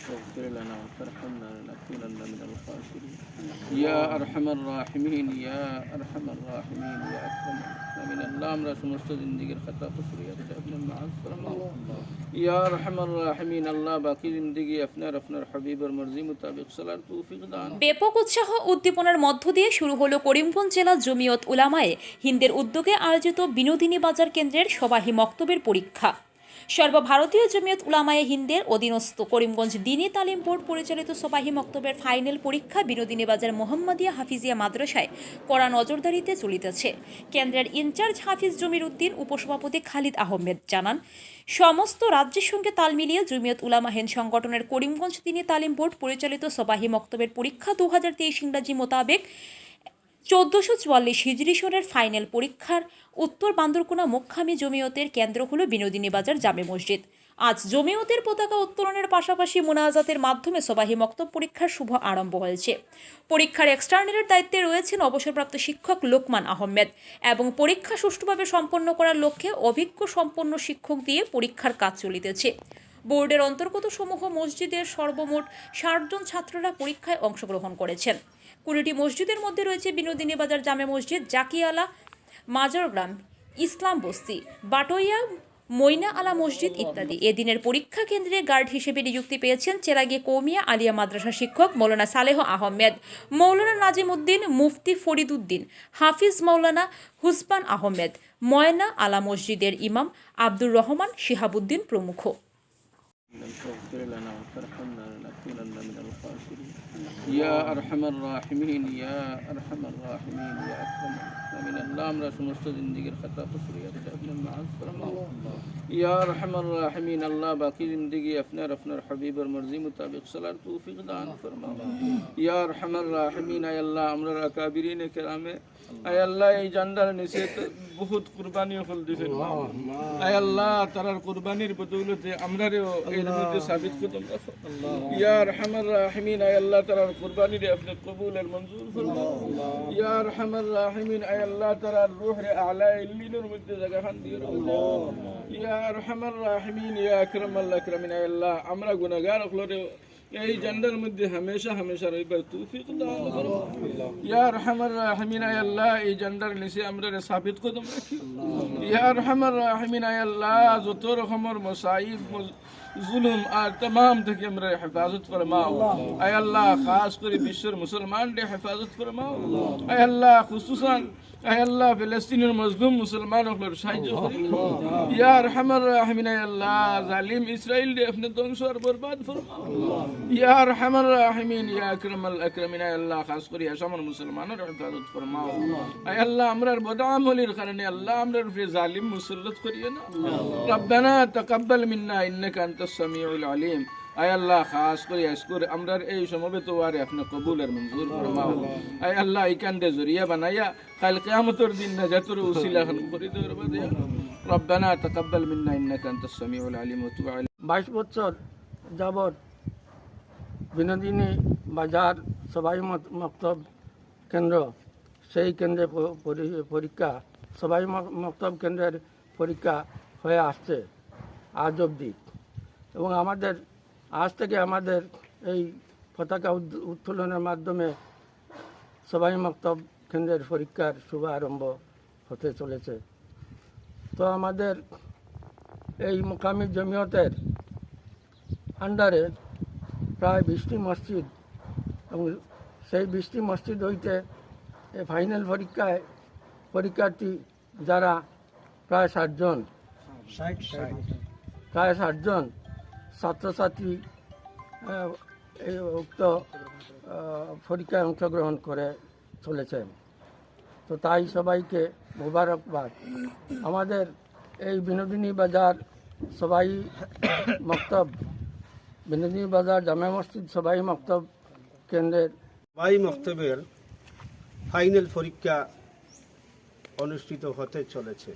تغفر لنا وترحمنا لنكونن من الخاسرين يا أرحم الراحمين يا أرحم الراحمين يا أكرم الأكرمين الله আমরা সমস্ত জিন্দিগির খাতা খুশরিয়াতটা আপনি মাফ ফরমাও ইয়া আরহামার রাহিমিন আল্লাহ বাকি জিন্দিগি আপনার আপনার হাবিবের মর্জি মোতাবেক চলার তৌফিক দান ব্যাপক উৎসাহ উদ্দীপনার মধ্য দিয়ে শুরু হলো করিমগঞ্জ জেলা জমিয়ত উলামায়ে হিন্দের উদ্যোগে আয়োজিত বিনোদিনী বাজার কেন্দ্রের সবাহী মক্তবের পরীক্ষা সর্বভারতীয় জমিয়ত উলামায়ে হিন্দের অধীনস্থ করিমগঞ্জ দিনী তালিম বোর্ড পরিচালিত সবাহী মক্তবের ফাইনাল পরীক্ষা বিনোদিনী বাজার মোহাম্মদিয়া হাফিজিয়া মাদ্রাসায় কড়া নজরদারিতে চলিতেছে। কেন্দ্রের ইনচার্জ হাফিজ জমির উদ্দিন উপসভাপতি খালিদ আহমেদ জানান, সমস্ত রাজ্যের সঙ্গে তাল মিলিয়ে জমিয়ত উলামা হেন সংগঠনের করিমগঞ্জ দিনী তালিম বোর্ড পরিচালিত সবাহী মক্তবের পরীক্ষা দু হাজার তেইশ ইংরাজি মোতাবেক চোদ্দোশো চুয়াল্লিশ হিজরি ফাইনাল পরীক্ষার উত্তর বান্দরকোনা মুখ্যামী জমিয়তের কেন্দ্র হল বিনোদিনী বাজার জামে মসজিদ। আজ জমিয়তের পতাকা উত্তোলনের পাশাপাশি মোনাজাতের মাধ্যমে সবাহী মক্তব পরীক্ষার শুভ আরম্ভ হয়েছে। পরীক্ষার এক্সটার্নালের দায়িত্বে রয়েছেন অবসরপ্রাপ্ত শিক্ষক লোকমান আহমেদ এবং পরীক্ষা সুষ্ঠুভাবে সম্পন্ন করার লক্ষ্যে অভিজ্ঞ সম্পন্ন শিক্ষক দিয়ে পরীক্ষার কাজ চলিতেছে। বোর্ডের অন্তর্গত সমূহ মসজিদের সর্বমোট ষাটজন ছাত্ররা পরীক্ষায় অংশগ্রহণ করেছেন। কুড়িটি মসজিদের মধ্যে রয়েছে বিনোদিনী বাজার জামে মসজিদ, জাকিয়ালা মাজারগ্রাম ইসলাম বস্তি, বাটইয়া, মইনা আলা মসজিদ ইত্যাদি। এদিনের পরীক্ষা কেন্দ্রে গার্ড হিসেবে নিযুক্তি পেয়েছেন চেরাগিয়া কৌমিয়া আলিয়া মাদ্রাসা শিক্ষক মৌলানা সালেহ আহমেদ, মৌলানা নাজিম উদ্দিন মুফতি ফরিদুদ্দিন, হাফিজ মৌলানা হুসবান আহমেদ, ময়না আলা মসজিদের ইমাম আব্দুর রহমান শিহাবুদ্দিন প্রমুখ। تغفر لنا وترحمنا لنكونن من الخاسرين يا أرحم الراحمين يا أرحم الراحمين يا أكرم الأكرمين الله আমরা সমস্ত জিন্দিগির খাতা খুশরিয়াতটা আপনি মাফ ফরমাও ইয়া আরহামার রাহিমিন আল্লাহ বাকি জিন্দিগি আপনার আপনার হাবিবের মর্জি মোতাবেক চলার তৌফিক দান ফরমাও ইয়া আরহামার রাহিমিন আয় আল্লাহ আমরা আকাবিরিনে কেরামে আয় আল্লাহ এই জান্ডার নিচে তো বহুত কুরবানি হল দিছেন আয় আল্লাহ তারার কুরবানির বদৌলতে আমরারেও এর মধ্যে সাবিত করতাম ইয়া আরহামার রাহিমিন আয় আল্লাহ তারার কুরবানিরে আপনি কবুল আর মঞ্জুর ফরমাও। ইয়া আরহামার রাহিমিন আয় আল্লাহ তারার রূহ রে আলা ইল্লিনের মধ্যে জায়গা খান দিয়ে রাখো ইয়া আরহামার রাহিমিন ইয়া আকরামাল আকরামিন আয় আল্লাহ আমরা গুনাহগার হলরে এই জান্ডার মধ্যে হামেশা হামেশা রইবার তৌফিক করো। ইয়া আরহামার রাহিমিন আয় আল্লাহ এই জান্ডার নিচে আমরা সাবিত কদম রাখি ইয়া আরহামার রাহিমিন আয় আল্লাহ যত রকমের মসাইব জুলুম আর तमाम থেকে আমরা হেফাজত ফরমাও আয় আল্লাহ খাস করে বিশ্বের মুসলমান রে হেফাজত ফরমাও আয় আল্লাহ খুসুসান আয় আল্লাহ ফিলিস্তিনের মজলুম মুসলমান হলোর সাহায্য করি ইয়া আরহামার রাহিমিন আয় আল্লাহ জালিম ইসরাইল রে আপনি ধ্বংস আর বরবাদ ফরমাও ইয়া আরহামার রাহিমিন ইয়া আকরামাল আকরামিন আয় আল্লাহ খাস করে আসামের মুসলমানের হেফাজত ফরমাও আয় আল্লাহ আমরার বদআমলির কারণে আল্লাহ আমরার ফি জালিম মুসল্লত করিয়ে না রব্বানা তাকাব্বাল মিন্না ইন্নাকা আনতাস আলিম। আয় আল্লাহ, খাস করে এই সমবেত আপনি কবুল আর মঞ্জুর ফরমাও। আয় আল্লাহ জরিয়া বানাইয়া কাল দিন উসিলা খান করে রব্বানা তাকাব্বাল মিন্না, ইন্নাকা আনতাস সামিউল আলিম, ওয়া তুব আলাইনা বাইশ বছর যাবৎ বিনোদিনী বাজার সবাই মক্তব কেন্দ্র, সেই কেন্দ্রে পরীক্ষা সবাই মক্তব কেন্দ্রের পরীক্ষা হয়ে আসছে আজ অবধি। এবং আমাদের আজ থেকে আমাদের এই পতাকা উত্তোলনের মাধ্যমে সবাই মক্তব কেন্দ্রের পরীক্ষার শুভ আরম্ভ হতে চলেছে। তো আমাদের এই মোকামি জমিয়তের আন্ডারে প্রায় বিশটি মসজিদ এবং সেই বিশটি মসজিদ হইতে এই ফাইনাল পরীক্ষায় পরীক্ষার্থী যারা প্রায় ষাটজন প্রায় ষাটজন ছাত্রছাত্রী এই উক্ত পরীক্ষায় অংশগ্রহণ করে চলেছেন তো তাই সবাইকে মোবারকবাদ। আমাদের এই বিনোদিনী বাজার সবাই মক্তব। বিনোদিনী বাজার জামে মসজিদ সবাই মক্তব কেন্দ্রের। বাই মক্তবের ফাইনাল পরীক্ষা অনুষ্ঠিত হতে চলেছে।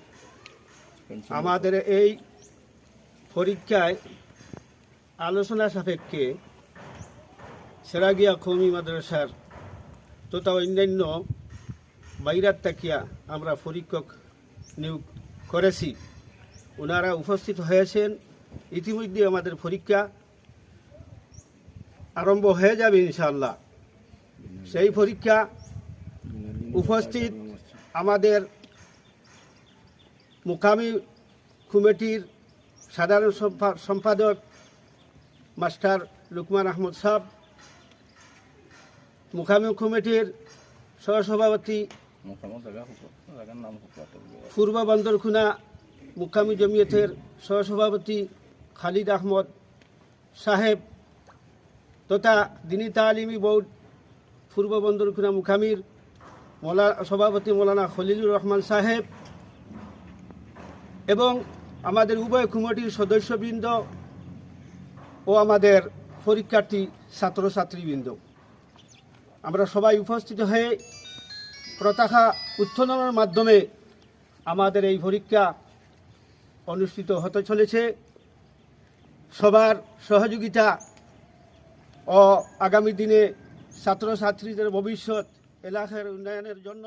আমাদের এই পরীক্ষায় আলোচনা সাপেক্ষে সেরাগিয়া কৌমি মাদ্রাসার তথা অন্যান্য বাইরাত তাকিয়া আমরা পরীক্ষক নিয়োগ করেছি। ওনারা উপস্থিত হয়েছেন। ইতিমধ্যে আমাদের পরীক্ষা আরম্ভ হয়ে যাবে ইনশাল্লাহ সেই পরীক্ষা উপস্থিত আমাদের মুকামি কমিটির সাধারণ সম্পাদক মাস্টার লুকমান আহমদ সাহ মুকামি কমিটির সহসভাপতি, পূর্ব বন্দরখুনা মুখামি জমিয়তের সহসভাপতি খালিদ আহমদ সাহেব তথা দিনী তালিমি বোর্ড পূর্ব বন্দরখুনা মুকামির মৌলা, সভাপতি মৌলানা খলিলুর রহমান সাহেব এবং আমাদের উভয় কমিটির সদস্যবৃন্দ ও আমাদের পরীক্ষার্থী ছাত্রছাত্রীবৃন্দ। আমরা সবাই উপস্থিত হয়ে পতাকা উত্তোলনের মাধ্যমে আমাদের এই পরীক্ষা অনুষ্ঠিত হতে চলেছে। সবার সহযোগিতা ও আগামী দিনে ছাত্রছাত্রীদের ভবিষ্যৎ, এলাকার উন্নয়নের জন্য